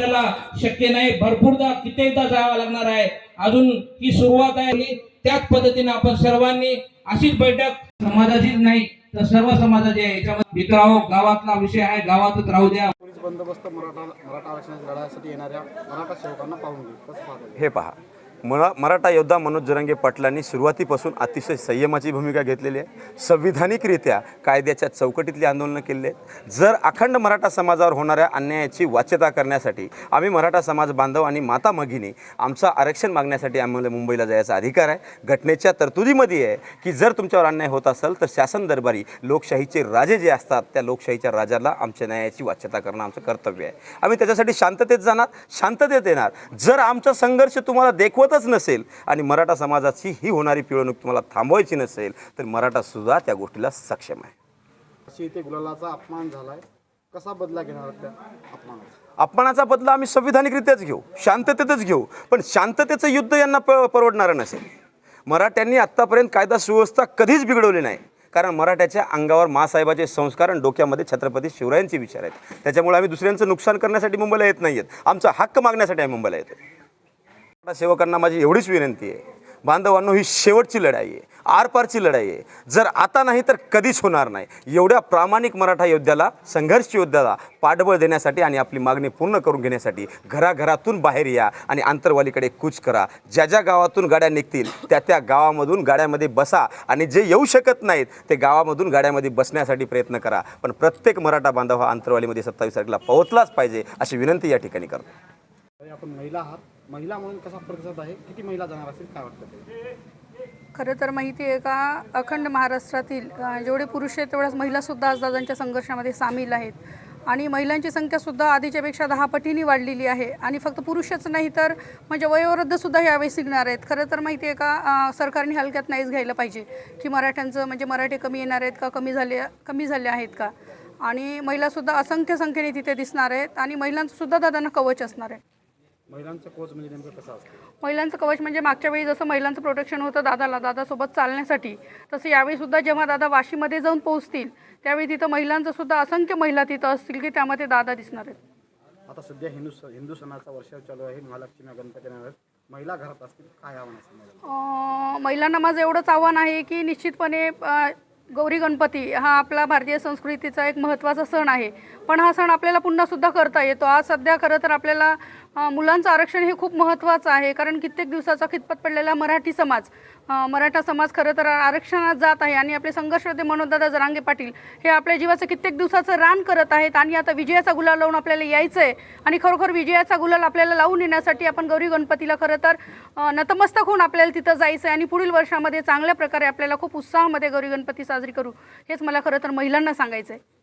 आपल्याला शक्य नाही. भरपूरदा कित्येकदा जावं लागणार आहे. अजून ही सुरुवात आहे त्याच पद्धतीने आपण सर्वांनी अशीच बैठक समाजाचीच नाही तर सर्व समाजाची आहे. याच्यामध्ये मित्रांनो गावातला विषय आहे. गावातच राहू द्या. पोलीस बंदोबस्त मराठा मराठा आरक्षणाच्या लढ्यासाठी येणाऱ्या मराठा सेवकांना पाहून पाहता हे पहा. मरा मराठा योद्धा मनोज जरंगे पाटलांनी सुरुवातीपासून अतिशय संयमाची भूमिका घेतलेली आहे. संविधानिकरित्या कायद्याच्या चौकटीतली आंदोलनं केलेली आहेत. जर अखंड मराठा समाजावर होणाऱ्या अन्यायाची वाच्यता करण्यासाठी आम्ही मराठा समाज बांधव आणि माता मगिनी आमचं आरक्षण मागण्यासाठी आम्हाला मुंबईला जायचा अधिकार आहे. घटनेच्या तरतुदीमध्ये आहे की जर तुमच्यावर अन्याय होत असेल तर शासन दरबारी लोकशाहीचे राजे जे असतात त्या लोकशाहीच्या राजाला आमच्या न्यायाची वाच्यता करणं आमचं कर्तव्य आहे. आम्ही त्याच्यासाठी शांततेत जाणार शांततेत येणार. जर आमचा संघर्ष तुम्हाला देखवतच नसेल आणि मराठा समाजाची ही होणारी पिळवणूक तुम्हाला थांबवायची नसेल तर मराठा सुद्धा त्या गोष्टीला सक्षम आहे. अशी इथे गुलालाचा अपमान झालाय. कसा बदला घेणार त्या अपमानाचा? अपमानाचा बदला आम्ही संविधानिकरित्याच घेऊ शांततेतच घेऊ पण शांततेचं युद्ध यांना प परवडणारं नसेल. मराठ्यांनी आत्तापर्यंत कायदा सुव्यवस्था कधीच बिघडवली नाही कारण मराठ्याच्या अंगावर मासाहेबाचे संस्कार आणि डोक्यामध्ये छत्रपती शिवरायांचे विचार आहेत. त्याच्यामुळे आम्ही दुसऱ्यांचं नुकसान करण्यासाठी मुंबईला येत नाही आहेत आमचा हक्क मागण्यासाठी आम्ही मुंबईला येतो सेवकांना माझी एवढीच विनंती आहे. बांधवांनो ही शेवटची लढाई आहे. आरपारची लढाई आहे. जर आता नाही तर कधीच होणार नाही. एवढ्या प्रामाणिक मराठा योद्ध्याला संघर्ष योद्ध्याला पाठबळ देण्यासाठी आणि आपली मागणी पूर्ण करून घेण्यासाठी घराघरातून बाहेर या आणि आंतरवालीकडे कूच करा. ज्या ज्या गावातून गाड्या निघतील त्या त्या गावामधून गाड्यामध्ये बसा आणि जे येऊ शकत नाहीत ते गावामधून गाड्यामध्ये बसण्यासाठी प्रयत्न करा. पण प्रत्येक मराठा बांधव हा आंतरवालीमध्ये सत्तावीस तारखेला पोहोचलाच पाहिजे अशी विनंती या ठिकाणी करतो. आपण महिला आहात. महिला म्हणून कसा प्रतिसाद आहे? किती महिला जाणार असेल? काय वाटतं? खरं तर माहिती आहे का अखंड महाराष्ट्रातील जेवढे पुरुष आहेत तेवढ्याच महिलासुद्धा आज दादांच्या संघर्षामध्ये सामील आहेत. आणि महिलांची संख्यासुद्धा आधीच्यापेक्षा दहा पटीने वाढलेली आहे. आणि फक्त पुरुषच नाही तर म्हणजे वयोवृद्धसुद्धा यावेळी शिकणार आहेत. खरं तर माहिती आहे का सरकारने हलक्यात नाहीच घ्यायला पाहिजे की मराठ्यांचं म्हणजे मराठे कमी येणार आहेत का कमी झाले कमी झाले आहेत का? आणि महिलासुद्धा असंख्य संख्येने तिथे दिसणार आहेत आणि महिलांचंसुद्धा दादांना कवच असणार आहे. महिलांचं कोच म्हणजे नेमकं कसं असतं? महिलांचं कवच म्हणजे मागच्या वेळी जसं महिलांचं प्रोटेक्शन होतं दादाला दादासोबत चालण्यासाठी तसं यावेळी सुद्धा जेव्हा दादा वाशीमध्ये जाऊन पोहोचतील त्यावेळी तिथं महिलांचं सुद्धा असंख्य महिला तिथं असतील की त्यामध्ये दादा दिसणार आहेत. आता सध्या हिंदू हिंदू सणाचा वर्ष चालू आहे महालक्ष्मी गणपती महिला घरात असतील काय आव्हान असेल महिलांना? माझं एवढंच आव्हान आहे की निश्चितपणे गौरी गणपती हा आपला भारतीय संस्कृतीचा एक महत्त्वाचा सण आहे. पण हा सण आपल्याला पुन्हासुद्धा करता येतो. आज सध्या खरं तर आपल्याला मुलांचं आरक्षण हे खूप महत्त्वाचं आहे कारण कित्येक दिवसाचा खितपत पडलेला मराठी समाज मराठा समाज खरं तर आरक्षणात जात आहे आणि आपले संघर्ष होते मनोजदादा जरांगे पाटील हे आपल्या जीवाचं कित्येक दिवसाचं रान करत आहेत आणि आता विजयाचा गुलाल लावून आपल्याला यायचं आहे आणि खरोखर विजयाचा गुलाल आपल्याला लावून येण्यासाठी आपण गौरी गणपतीला खरं तर नतमस्तक होऊन आपल्याला तिथं जायचं आहे आणि पुढील वर्षामध्ये चांगल्या प्रकारे आपल्याला खूप उत्साहामध्ये गौरी गणपती साजरी करू हेच मला खरं तर महिलांना सांगायचं आहे